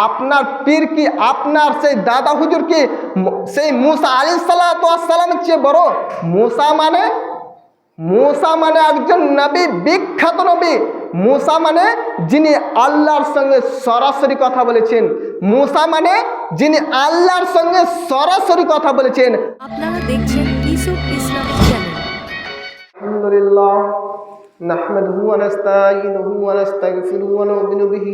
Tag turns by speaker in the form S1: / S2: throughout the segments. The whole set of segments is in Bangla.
S1: আপনার পীর কি আপনার সেই দাদা হুজুর কি ম- সেই মুসা আলী সাল্লামের চেয়ে বড় মুসা মানে মুসা মানে একজন নবী বিখ্যাত নবী মুসা মানে যিনি আল্লাহর সঙ্গে সরাসরি কথা বলেছেন মুসা মানে যিনি আল্লাহর সঙ্গে সরাসরি কথা বলেছেন
S2: আপনারা দেখছেন ইসুফ ইসলামিক চ্যানেল
S1: الحمد لله نحمده ونستعينه ونستغفره ونؤمن به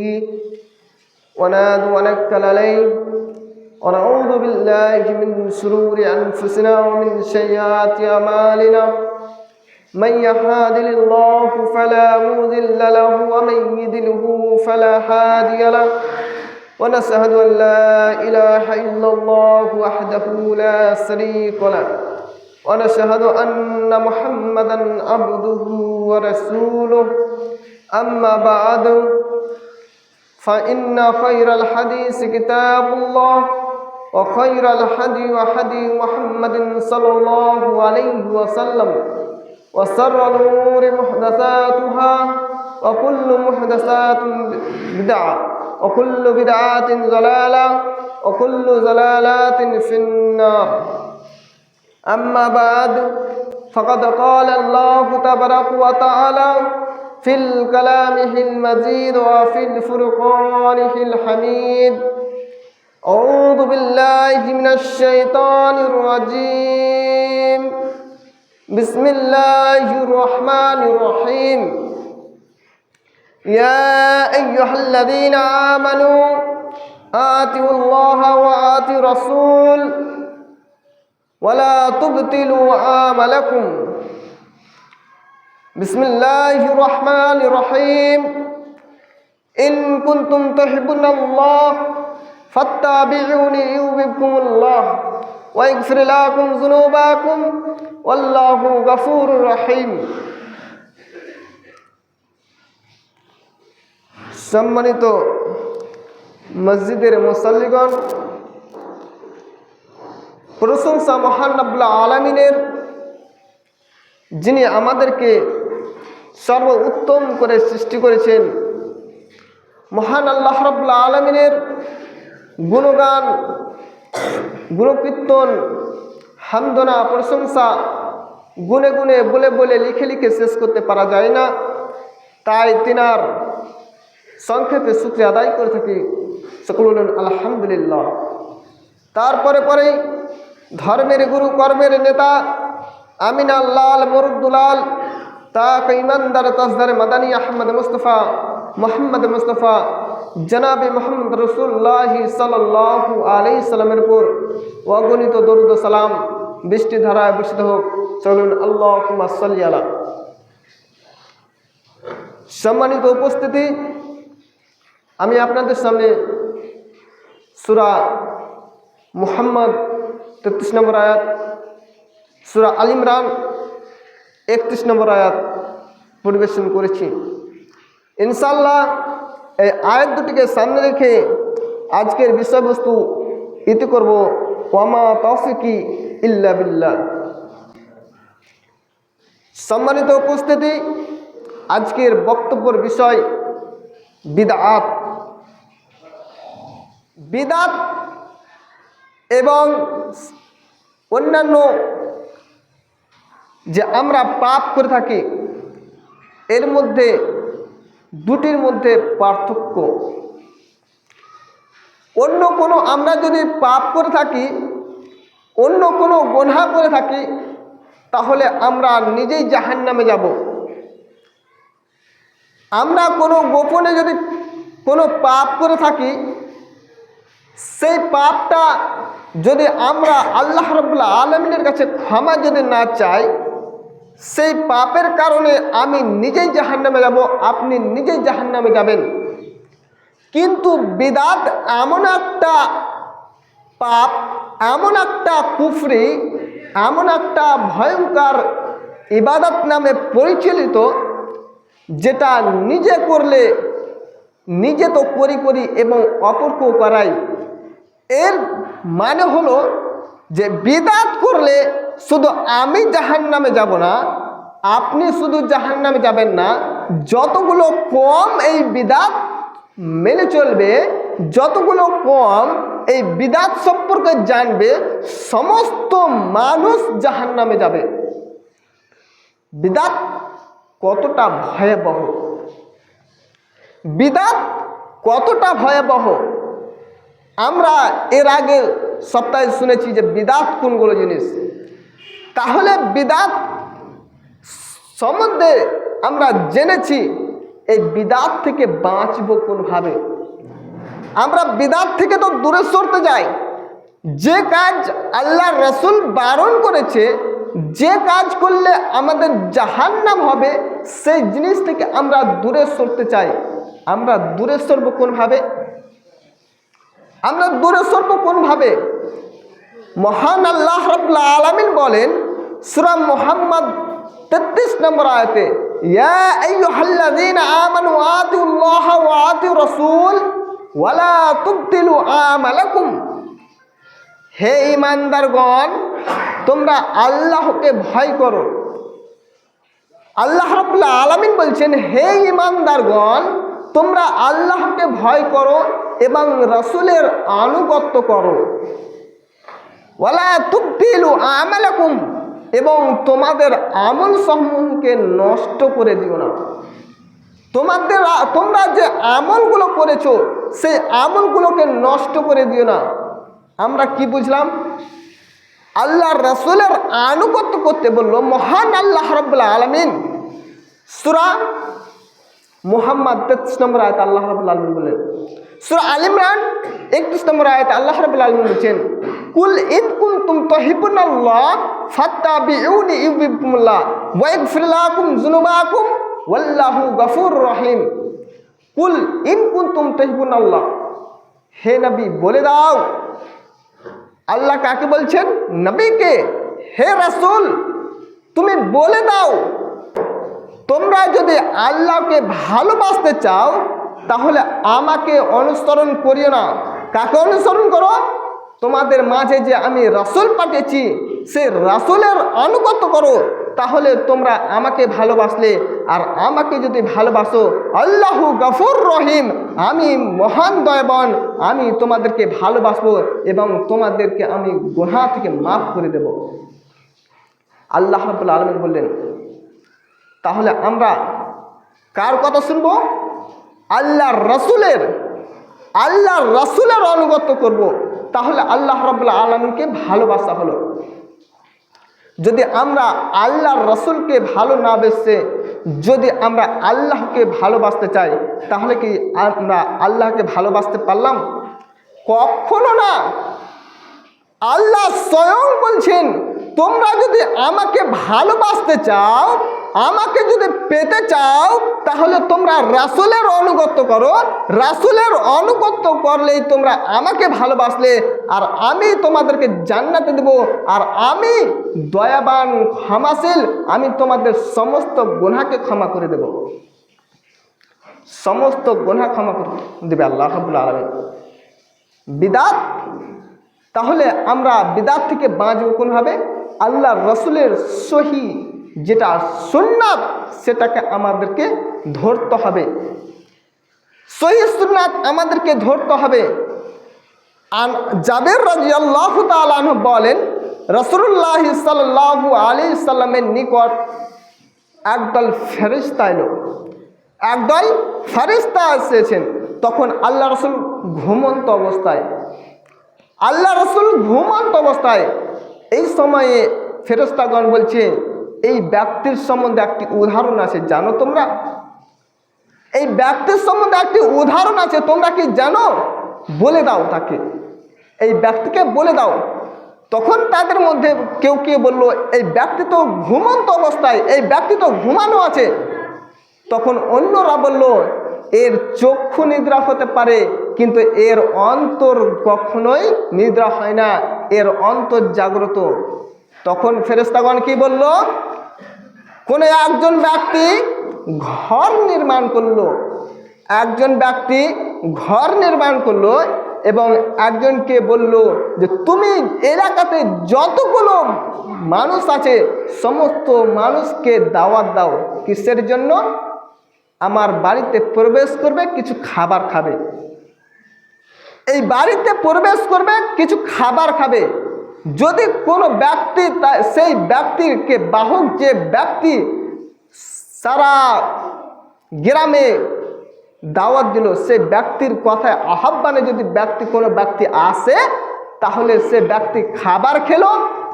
S1: وناد ونكل عليه ونعوذ بالله من شرور أنفسنا ومن سيئات أعمالنا. من يهاد الله فلا مضل له ومن يضلله فلا هادي له. ونشهد أن لا إله إلا الله وحده لا شريك له. ونشهد أن محمدا عبده ورسوله. أما بعد فإن خير الحديث كتاب الله وخير الحدي وحدي محمد صلى الله عليه وسلم وسر الأمور محدثاتها وكل محدثات بدعة وكل بدعة ضلالة وكل ضلالات في النار. أما بعد فقد قال الله تبارك وتعالى في الكلامه المزيد وفي الفرقانه الحميد أعوذ بالله من الشيطان الرجيم بسم الله الرحمن الرحيم يا أيها الذين آمنوا آتوا الله وآتوا الرسول ولا تبطلوا عاملكم بسم الله الرحمن الرحيم إن كنتم تحبون الله فاتبعوني يحببكم الله ويغفر لكم ذنوبكم والله غفور رحيم সম্মানিত মসজিদের মুসল্লিগণ প্রশংসা মহান আব্লা আলমিনের যিনি আমাদেরকে সর্ব উত্তম করে সৃষ্টি করেছেন। মহান আল্লাহ রব্লা আলমিনের গুণগান, গুণকীর্তন, হামদনা, প্রশংসা গুনে গুনে, বলে বলে লিখে লিখে শেষ করতে পারা যায় না। তাই তিনার সংক্ষেপে সূত্রে আদায় করে থাকি। সকল আলহামদুলিল্লাহ। তারপরে পরেই ধর্মের গুরু, কর্মের নেতা আমিনা লাল, মরুদ্দুলাল তাক ইমানদার তসদার মাদানী আহমদ মুস্তফা, মোহাম্মদ মুস্তফা, জনাবে মোহাম্মদ রসুল্লাহ সাল্লাহ আলি সাল্লামের উপর অগণিত দরুদ সালাম বৃষ্টি ধারায় বৃষ্টিত হোক। চলুন আল্লাহ সাল্লি আলা। সম্মানিত উপস্থিতি, আমি আপনাদের সামনে সুরা মুহাম্মদ তেত্রিশ নম্বর আয়াত, সুরা আল ইমরান একত্রিশ নম্বর আয়াত পরিবেশন করেছি। ইনশাল্লাহ এই আয়াত দুটিকে সামনে রেখে আজকের বিষয়বস্তু ইতি করব, ওয়ামা তৌফিকি ইল্লা বিল্লাহ। সম্মানিত উপস্থিতি, আজকের বক্তব্যের বিষয় বিদাত। বিদাত এবং অন্যান্য যে আমরা পাপ করে থাকি, এর মধ্যে দুটির মধ্যে পার্থক্য। অন্য কোনো আমরা যদি পাপ করে থাকি, অন্য কোনো গোনা করে থাকি, তাহলে আমরা নিজেই জাহান নামে যাব। আমরা কোনো গোপনে যদি কোনো পাপ করে থাকি, সেই পাপটা যদি আমরা আল্লাহ রবুল্লা আলমিনের কাছে ক্ষমা যদি না চাই সেই পাপের কারণে আমি নিজেই জাহান নামে যাব, আপনি নিজেই জাহান নামে যাবেন। কিন্তু বিদাত এমন একটা পাপ, এমন একটা কুফরি, এমন একটা ভয়ঙ্কর ইবাদত নামে পরিচালিত, যেটা নিজে করলে নিজে তো করি করি এবং অপরকেও করাই। এর মানে হলো যে বিদাত করলে শুধু আমি জাহান নামে যাব না, আপনি শুধু জাহান নামে যাবেন না, যতগুলো কম এই বিদাত মেনে চলবে, যতগুলো কম এই বিদাত সম্পর্কে জানবে, সমস্ত মানুষ জাহান নামে যাবে। বিদাত কতটা ভয়াবহ। বিদাত কতটা ভয়াবহ। আমরা এর আগে সপ্তাহে শুনেছি যে বিদাত কোনগুলো জিনিস? তাহলে বিদাত সম্বন্ধে আমরা জেনেছি, এই বিদাত থেকে বাঁচব কোনভাবে? আমরা বিদাত থেকে তো দূরে সরতে যাই যে কাজ আল্লাহ রসুল বারণ করেছে, যে কাজ করলে আমাদের জাহান্নাম হবে, সেই জিনিস থেকে আমরা দূরে সরতে চাই। আমরা দূরে সরব কোনভাবে? আমরা দূরে সরব কোনভাবে? মহান আল্লাহ রব্লা আলামিন বলেন সুরাম মোহাম্মদ তেত্রিশ নম্বর আয়তে হে ইমানদারগণ তোমরা আল্লাহকে ভয় করো। আল্লাহ রব্লা আলামিন বলছেন, হে ইমানদারগণ তোমরা আল্লাহকে ভয় করো এবং রসুলের আনুগত্য করো। ওয়ালা তুবতিলু আমালাকুম, এবং তোমাদের আমল সমূহকে নষ্ট করে দিও না। তোমাদের তোমরা যে আমলগুলো করেছ, সেই আমলগুলোকে নষ্ট করে দিও না। আমরা কি বুঝলাম? আল্লাহ রসুলের আনুগত্য করতে বলল, মহান আল্লাহ রব্লা আলমিন। সুরা মোহাম্মদ তেত্রিশ নম্বর আয়ত আল্লাহ রবুল আলমিন বলেন সুরা আল ইমরান একত্রিশ নম্বর আয়ত আল্লাহ রবুল আলমিন বলছেন কুল ইন আল্লাহ ফাত্তা বিউনি ইউবিকুমুল্লাহ ওয়াইগফির লাকুম যুনুবাকুম ওয়াল্লাহু গফুর রহিম। কুল ইন কুন তুম তহিবুন আল্লাহ। হে নবী, বলে দাও, আল্লাহ কাকে বলছেন? নবীকে। হে রাসূল, তুমি বলে দাও, তোমরা যদি আল্লাহকে ভালোবাসতে চাও, তাহলে আমাকে অনুসরণ করিও না। কাকে অনুসরণ করো? তোমাদের মাঝে যে আমি রাসূল পাঠিয়েছি, সে রাসূলের আনুগত্য করো। তাহলে তোমরা আমাকে ভালোবাসলে, আর আমাকে যদি ভালোবাসো, আল্লাহু গফুর রহিম, আমি মহান দয়াবান, আমি তোমাদেরকে ভালোবাসবো এবং তোমাদেরকে আমি গোহা থেকে মাফ করে দেব। আল্লাহ রাব্বুল আলামিন বললেন, তাহলে আমরা কার কথা শুনব? আল্লাহ রসুলের আল্লাহ রসুলের অনুগত করব। তাহলে আল্লাহ রবাহ আলমকে ভালোবাসা হলো। যদি আমরা আল্লাহ রসুলকে ভালো না বেসে যদি আমরা আল্লাহকে ভালোবাসতে চাই, তাহলে কি আমরা আল্লাহকে ভালোবাসতে পারলাম? কখনো না। আল্লাহ স্বয়ং বলছেন, তোমরা যদি আমাকে ভালোবাসতে চাও আমাকে যদি পেতে চাও, তাহলে তোমরা রাসুলের অনুগত্য করো। রাসুলের অনুগত্য করলেই তোমরা আমাকে ভালোবাসলে, আর আমি তোমাদেরকে জান্নাতে দেব, আর আমি দয়াবান ক্ষমাশীল, আমি তোমাদের সমস্ত গুনাকে ক্ষমা করে দেব। সমস্ত গুনাহ ক্ষমা করে দেবে আল্লাহ রাবুল আলমী বিদাত? তাহলে আমরা বিদাত থেকে বাঁচব কোনভাবে? আল্লাহ রসুলের সহি যেটা সুন্নাত, সেটাকে আমাদেরকে ধরতে হবে। সহি সুন্নাত আমাদেরকে ধরতে হবে। আর জাবের রাজি আল্লাহ তালন বলেন রসুল্লাহ সাল্লাহু আলি সাল্লামের নিকট একদল ফেরিস্তা এলো। একদল ফেরিস্তা এসেছেন। তখন আল্লাহ রসুল ঘুমন্ত অবস্থায়। আল্লাহ রসুল ঘুমন্ত অবস্থায়। এই সময়ে ফেরস্তাগণ বলছে এই ব্যক্তির সম্বন্ধে একটি উদাহরণ আছে, জানো তোমরা? এই ব্যক্তির সম্বন্ধে একটি উদাহরণ আছে, তোমরা কি জানো? বলে দাও তাকে। এই ব্যক্তিকে বলে দাও। তখন তাদের মধ্যে কেউ কেউ বলল, এই ব্যক্তি তো ঘুমন্ত অবস্থায়, এই ব্যক্তি তো ঘুমানো আছে। তখন অন্যরা বলল, এর চক্ষু নিদ্রা হতে পারে, কিন্তু এর অন্তর কখনোই নিদ্রা হয় না, এর অন্তর জাগ্রত তখন ফেরেস্তাগণ কি বলল কোনো একজন ব্যক্তি ঘর নির্মাণ করল, একজন ব্যক্তি ঘর নির্মাণ করল এবং একজনকে বলল যে, তুমি এলাকাতে যতগুলো মানুষ আছে, সমস্ত মানুষকে দাওয়াত দাও, কিসের জন্য? আমার বাড়িতে প্রবেশ করবে, কিছু খাবার খাবে। এই বাড়িতে প্রবেশ করবে, কিছু খাবার খাবে। যদি কোনো ব্যক্তি সেই ব্যক্তিকে বাহক যে ব্যক্তি সারা গ্রামে দাওয়াত দিল, সে ব্যক্তির কথায় আহ্বানে যদি ব্যক্তি, কোনো ব্যক্তি আসে, তাহলে সে ব্যক্তি খাবার খেলো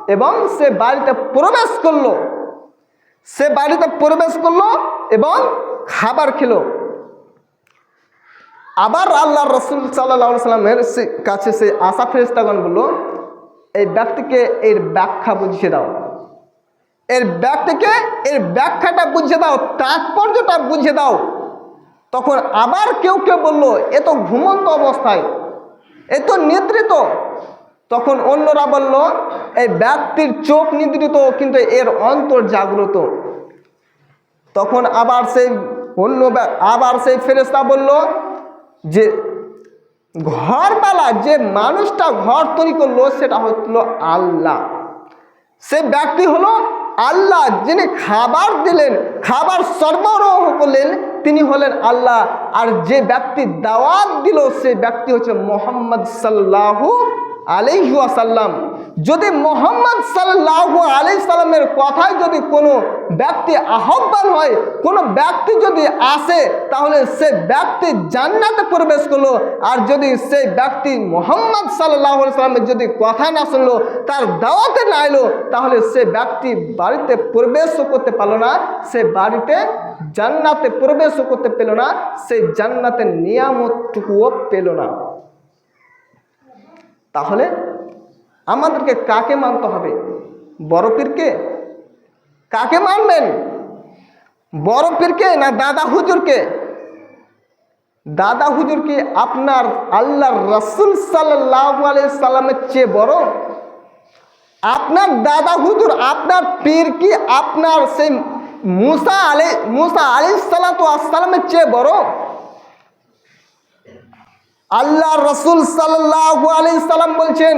S1: এবং সে বাড়িতে প্রবেশ করল। সে বাড়িতে প্রবেশ করল এবং খাবার খেলো। আবার আল্লাহ রসুল সাল্লাহ সাল্লামের কাছে সে আশা ফেরিস্তাগণ বলল এই ব্যক্তিকে এর ব্যাখ্যা বুঝিয়ে দাও। এর ব্যক্তিকে এর ব্যাখ্যাটা বুঝিয়ে দাও, তাৎপর্যটা বুঝিয়ে দাও। তখন আবার কেউ কেউ বলল, এ তো ঘুমন্ত অবস্থায়, এ তো নিদ্রিত। তখন অন্যরা বলল, এই ব্যক্তির চোখ নিদ্রিত, কিন্তু এর অন্তর জাগ্রত। তখন আবার সেই অন্য আবার সেই ফেরেস্তা বলল যে ঘরবালা যে মানুষটা ঘর তৈরি করল সেটা হচ্ছিল আল্লাহ। সে ব্যক্তি হলো আল্লাহ, যিনি খাবার দিলেন, খাবার সরবরাহ করলেন, তিনি হলেন আল্লাহ। আর যে ব্যক্তি দাওয়াত দিল, সে ব্যক্তি হচ্ছে মোহাম্মদ সাল্লাহু আলিহাসাল্লাম যদি মোহাম্মদ সাল্লাহ আলি সাল্লামের কথায় যদি কোনো ব্যক্তি আহ্বান হয়, কোনো ব্যক্তি যদি আসে, তাহলে সে ব্যক্তি জান্নাতে প্রবেশ করল। আর যদি সেই ব্যক্তি মোহাম্মদ সাল্লাহ সাল্লামের যদি কথা না শুনলো, তার দাওয়াতে না এলো, তাহলে সে ব্যক্তি বাড়িতে প্রবেশও করতে পারল না, সে বাড়িতে জান্নাতে প্রবেশও করতে পেল না, সে জান্নাতের নিয়ামতটুকুও পেল না। তাহলে আমাদেরকে কাকে মানতে হবে? বড় পীরকে? কাকে মানবেন? বড় পীরকে না দাদা হুজুরকে? দাদা হুজুর কি আপনার আল্লাহর রসুল সাল্লাহ সাল্লামের চেয়ে বড়? আপনার দাদা হুজুর, আপনার পীর কি আপনার সেই মুসা আলী মুসা আলি আলী সাল্লামের চেয়ে বড়? আল্লাহ রসুল সাল্লাহ আলি সাল্লাম বলছেন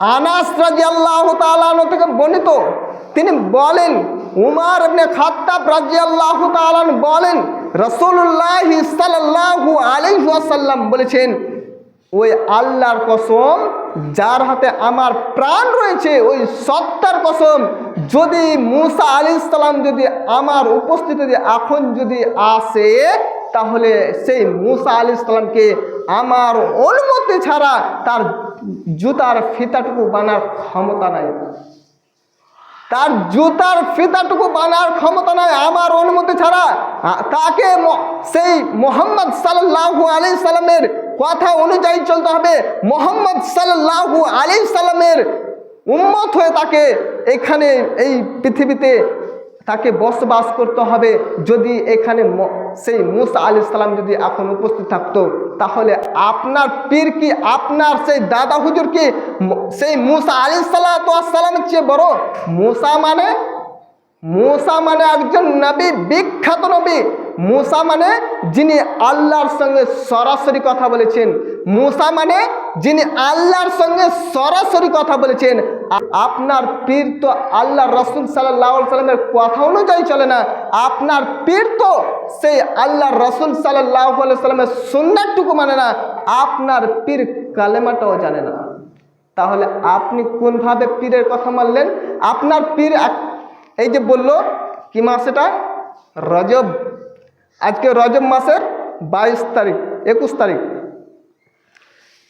S1: আনাস রাজি আল্লাহ তালন থেকে বর্ণিত। তিনি বলেন, উমার ইবনে খাত্তাব রাজি আল্লাহ তালন বলেন রসুল্লাহ সাল্লাহু আলিহাসাল্লাম বলেছেন, ওই আল্লাহর কসম, যার হাতে আমার প্রাণ রয়েছে, ওই সত্তার কসম, যদি মুসা আলি সাল্লাম যদি আমার উপস্থিতিতে এখন যদি আসে তাহলে সেই মুসা আলি সাল্লামকে আমার অনুমতি ছাড়া তার জুতার ফিতাটুকু বানার ক্ষমতা নাই। তার জুতার ফিতাটুকু বানার ক্ষমতা নয় আমার অনুমতি ছাড়া। তাকে সেই মোহাম্মদ সাল্লাহু আলি সাল্লামের কথা অনুযায়ী চলতে হবে। মোহাম্মদ সাল্লাহু আলি সাল্লামের উম্মত হয়ে তাকে এখানে, এই পৃথিবীতে তাকে বসবাস করতে হবে। যদি এখানে সেই মুসা আলি সাল্লাম যদি এখন উপস্থিত থাকতো, তাহলে আপনার পীর কি আপনার সেই দাদা হুজুর কি সেই মুসা আলি সাল্লামের চেয়ে বড়? মুসা মানে মুসা মানে একজন নবী, বিখ্যাত নবী। মুসা মানে যিনি আল্লাহর সঙ্গে সরাসরি কথা বলেছেন। মুসা মানে যিনি আল্লাহর সঙ্গে সরাসরি কথা বলেছেন। আপনার পীর তো আল্লাহ রসুল সাল্লাহ সাল্লামের কথা অনুযায়ী চলে না। আপনার পীর তো সেই আল্লাহ রসুল সাল্লাহ সাল্লামের সুন্দরটুকু মানে না। আপনার পীর কালেমাটাও জানে না। তাহলে আপনি কোনভাবে পীরের কথা মানলেন? আপনার পীর এই যে বলল, কি মাস এটা? রজব আজকে রজব মাসের বাইশ তারিখ, একুশ তারিখ।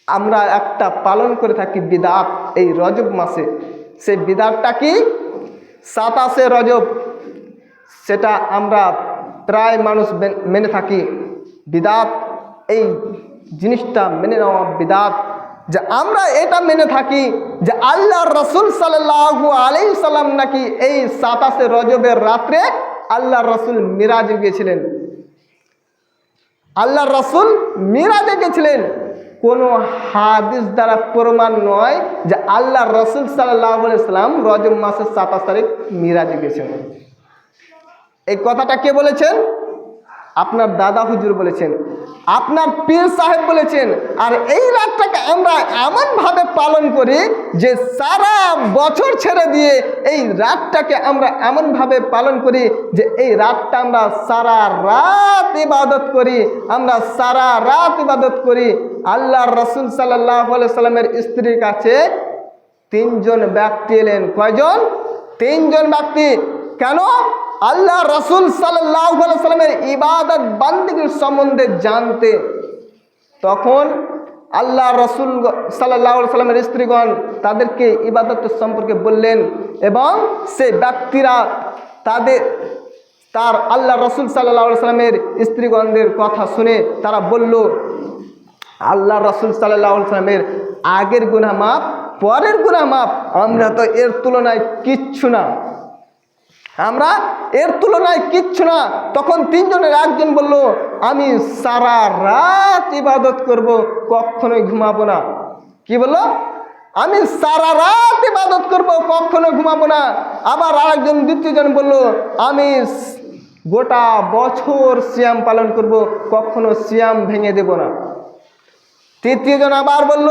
S1: আমরা একটা পালন করে থাকি বিদাত এই রজব মাসে। সেই বিদাতটা কি? সাতাশে রজব। সেটা আমরা প্রায় মানুষ মেনে থাকি। বিদাত, এই জিনিসটা মেনে নেওয়া বিদাত। যে আমরা এটা মেনে থাকি যে আল্লাহ রসুল সাল্লাহু আলি সাল্লাম নাকি এই সাতাশে রজবের রাত্রে আল্লাহ রসুল মিরাজে গিয়েছিলেন। আল্লাহ রসুল মিরাজে গেছিলেন কোনো হাদিস দ্বারা প্রমাণ নয় যে আল্লাহ রসুল সাল্লাহ সাল্লাম রজম মাসের সাতাশ তারিখ মিরাজে গেছেন। এই কথাটা কে বলেছেন? আপনার দাদা হুজুর বলেছেন, আপনার পীর সাহেব বলেছেন, আর এই রাতটাকে আমরা এমনভাবে পালন করি যে সারা বছর ছেড়ে দিয়ে এই রাতটাকে আমরা এমনভাবে পালন করি যে এই রাতটা আমরা সারা রাত ইবাদত করি, আমরা সারা রাত ইবাদত করি। আল্লাহ রসুল সাল্লাহ সাল্লামের স্ত্রীর কাছে তিনজন ব্যক্তি এলেন। কয়জন? তিনজন ব্যক্তি। কেন? আল্লাহ রসুল সাল্লামের ইবাদত বান্দিগির সম্বন্ধে জানতে, তখন আল্লাহ রসুল সাল্লাহ সাল্লামের স্ত্রীগণ তাদেরকে ইবাদত সম্পর্কে বললেন এবং সে ব্যক্তিরা তাদের, তার আল্লাহ রসুল সাল্লাহ সাল্লামের স্ত্রীগণদের কথা শুনে তারা বলল, আল্লাহ রসুল সাল্লাহ সাল্লামের আগের গুনা মাপ পরের গুনা মাপ আমরা তো এর তুলনায় কিচ্ছু না। আমরা এর তুলনায় কিচ্ছু না। তখন তিনজনের একজন বলল, আমি সারা রাত ইবাদত করব, কখনোই ঘুমাবো না। কি বলল? আমি সারা রাত ইবাদত করব কখনো ঘুমাবো না। আবার আরেকজন দ্বিতীয়জন বলল, আমি গোটা বছর সিয়াম পালন করব, কখনো সিয়াম ভেঙে দেব না। তৃতীয় জন আবার বলল,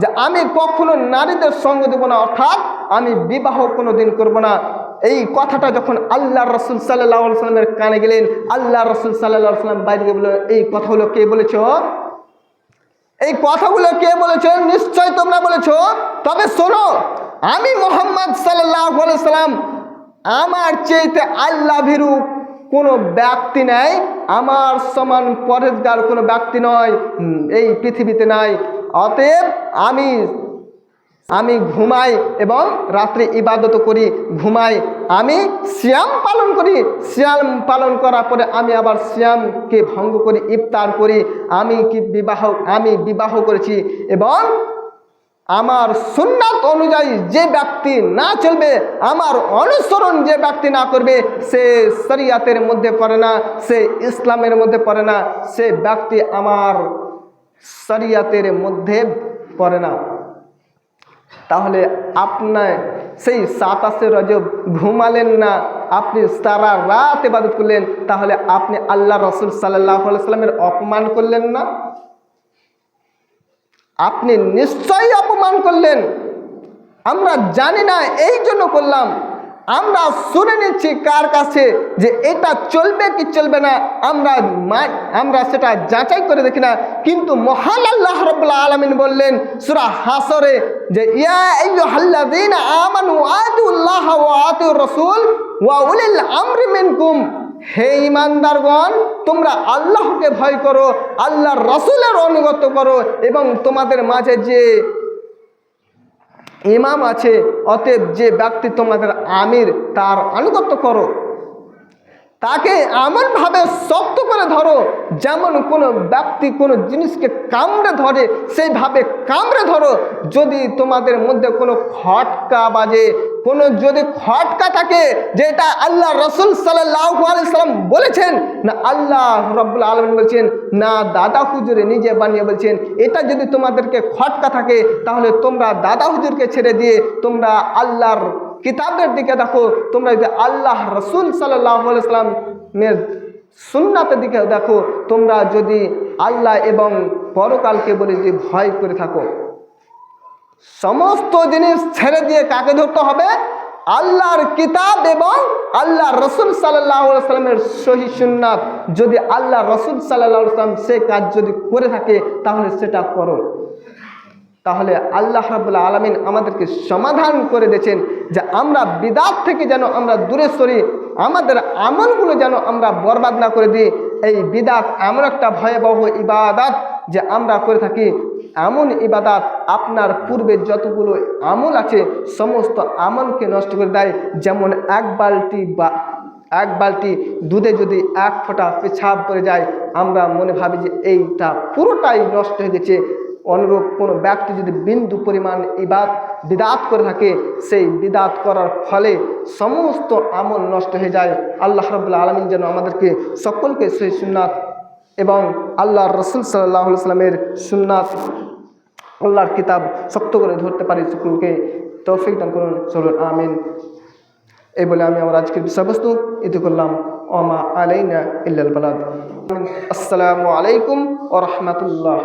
S1: যে আমি কখনো নারীদের সঙ্গ দেব না, অর্থাৎ আমি বিবাহ কোনো দিন করব না। এই কথাটা যখন আল্লাহ রসুল সাল্লাহ সাল্লামের কানে গেলেন, আল্লাহ রসুল সাল্লাহ সাল্লাম বাইরে বলল এই কথাগুলো কে বলেছ? এই কথাগুলো কে বলেছ? নিশ্চয় তোমরা বলেছ। তবে শোনো, আমি মোহাম্মদ সাল্লাম আমার চেয়েতে আল্লাহ ভীরু কোনো ব্যক্তি নাই, আমার সমান পরেজগার কোনো ব্যক্তি নয়, এই পৃথিবীতে নাই। অতএব আমি আমি ঘুমাই এবং রাত্রে ইবাদত করি, ঘুমাই। আমি শ্যাম পালন করি। শ্যাম পালন করার পরে আমি আবার শ্যামকে ভঙ্গ করি, ইফতার করি। আমি কি বিবাহ, আমি বিবাহ করেছি এবং আমার সুন্নাত অনুযায়ী যে ব্যক্তি না চলবে, আমার অনুসরণ যে ব্যক্তি না করবে, সে শরিয়াতের মধ্যে পড়ে না, সে ইসলামের মধ্যে পড়ে না, সে ব্যক্তি আমার শরিয়াতের মধ্যে পড়ে না। তাহলে আপনার সেই সাতাশে রজব ঘুমালেন না, আপনি সারা রাত এবাদত করলেন, তাহলে আপনি আল্লাহ রসুল সাল্লাহ সাল্লামের অপমান করলেন না? আপনি নিশ্চয়ই অপমান করলেন। আমরা জানি না এই জন্য করলাম। আমরা শুনে নিচ্ছি কার কাছে যে এটা চলবে কি চলবে না, আমরা আমরা সেটা যাচাই করে দেখি না। কিন্তু মহান আল্লাহ রব্বুল্লাহ আলমিন বললেন সুরা হাসরে যে রাসূল হে ইমানদারগণ তোমরা আল্লাহকে ভয় করো, আল্লাহর রসুলের অনুগত করো এবং তোমাদের মাঝে যে ইমাম আছে অতএব যে ব্যক্তি তোমাদের আমির তার আনুগত্য করো। তাকে এমনভাবে শক্ত করে ধরো, যেমন কোনো ব্যক্তি কোনো জিনিসকে কামড়ে ধরে, সেইভাবে কামড়ে ধরো, যদি তোমাদের মধ্যে কোনো খটকা বাজে, কোনো যদি খটকা থাকে, যেটা আল্লাহ রসুল সাল্লাম বলেছেন, না আল্লাহ রব্বুল আলমিন বলছেন, না দাদা হুজুরে নিজে বানিয়ে বলছেন, এটা যদি তোমাদেরকে খটকা থাকে, তাহলে তোমরা দাদা হুজুরকে ছেড়ে দিয়ে তোমরা আল্লাহর কিতাবের দিকে দেখো, তোমরা যদি আল্লাহ রসুল সাল্লামের সুন্নাতের দিকে দেখো, তোমরা যদি আল্লাহ এবং পরকালকে বলে যে ভয় করে থাকো, সমস্ত জিনিস ছেড়ে দিয়ে কাকে ধরতে হবে? আল্লাহর কিতাব এবং আল্লাহ রসুল সাল্লামের সহি সুন্নাত। যদি আল্লাহ রসুল সাল্লাহ সাল্লাম সে কাজ যদি করে থাকে, তাহলে সেটা করো। তাহলে আল্লাহ রাবুল্লাহ আলমিন আমাদেরকে সমাধান করে দিয়েছেন যে আমরা বিদাত থেকে যেন আমরা দূরে সরি, আমাদের আমলগুলো যেন আমরা বরবাদ না করে দিই। এই বিদাত এমন একটা ভয়াবহ ইবাদাত যে আমরা করে থাকি। এমন ইবাদাত আপনার পূর্বে যতগুলো আমল আছে, সমস্ত আমলকে নষ্ট করে দেয়। যেমন এক বালতি বা এক বালতি দুধে যদি এক ফোঁটা পেছাব পড়ে যায়, আমরা মনে ভাবি যে এইটা পুরোটাই নষ্ট হয়ে গেছে। অনুরূপ কোনো ব্যক্তি যদি বিন্দু পরিমাণ ইবাদ, বিদাত করে থাকে, সেই বিদাত করার ফলে সমস্ত আমল নষ্ট হয়ে যায়। আল্লাহ রবুল্লা আলমিন যেন আমাদেরকে সকলকে সেই সুন্নাত এবং আল্লাহ রসুল সাল্লাহ সাল্লামের সুন্নাত, আল্লাহর কিতাব শক্ত করে ধরতে পারি সকলকে। তৌফিক দান করুন, চলুন, আমিন। এই বলে আমি আমার আজকের বিষয়বস্তু ইতি করলাম। ওমা আলাইনা ইল্লাল বালাদ। আসসালামু আলাইকুম ও রহমতুল্লাহ।